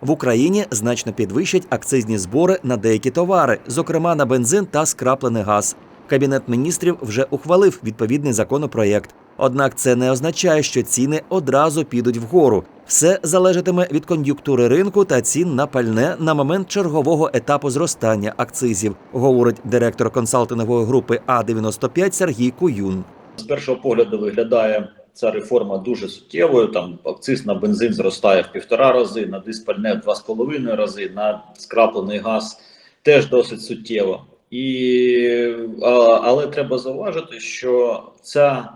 В Україні значно підвищать акцизні збори на деякі товари, зокрема на бензин та скраплений газ. Кабінет міністрів вже ухвалив відповідний законопроєкт. Однак це не означає, що ціни одразу підуть вгору. Все залежатиме від кон'юнктури ринку та цін на пальне на момент чергового етапу зростання акцизів, говорить директор консалтингової групи А 95 Сергій Куюн. З першого погляду виглядає ця реформа дуже суттєвою. Там акциз на бензин зростає в півтора рази, на диспальне в два з половиною рази, на скраплений газ теж досить суттєво. І, але треба зауважити, що ця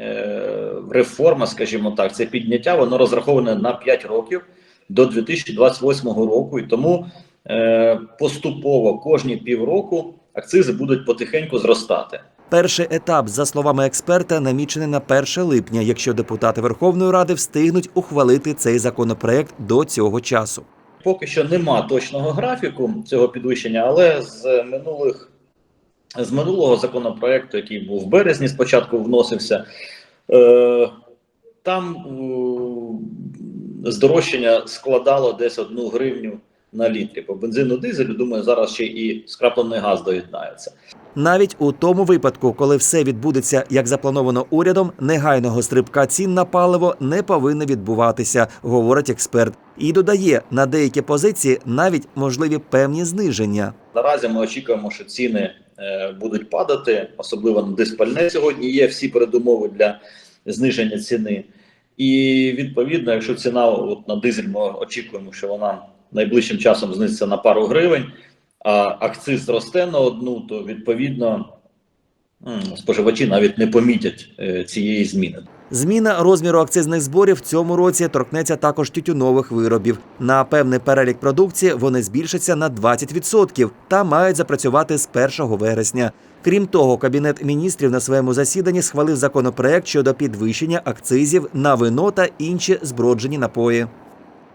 е, реформа, скажімо так, це підняття, воно розраховане на 5 років до 2028 року, і тому е, поступово кожні півроку акцизи будуть потихеньку зростати. Перший етап, за словами експерта, намічений на 1 липня, якщо депутати Верховної Ради встигнуть ухвалити цей законопроект до цього часу. Поки що нема точного графіку цього підвищення, але з минулих з минулого законопроекту, який був в березні, спочатку вносився, е, там здорожчання складало десь одну гривню на літрі. По бензину дизелю, думаю, зараз ще і скраплений газ доєднається. Навіть у тому випадку, коли все відбудеться як заплановано урядом, негайного стрибка цін на паливо не повинно відбуватися, говорить експерт. І додає на деякі позиції навіть можливі певні зниження. Наразі ми очікуємо, що ціни е, будуть падати, особливо на диспальне сьогодні. Є всі передумови для зниження ціни. І відповідно, якщо ціна от на дизель, ми очікуємо, що вона найближчим часом знизиться на пару гривень, а акциз зросте на одну, то відповідно споживачі навіть не помітять е, цієї зміни. Зміна розміру акцизних зборів в цьому році торкнеться також тютюнових виробів. На певний перелік продукції вони збільшаться на 20% та мають запрацювати з 1 вересня. Крім того, кабінет міністрів на своєму засіданні схвалив законопроект щодо підвищення акцизів на вино та інші зброджені напої.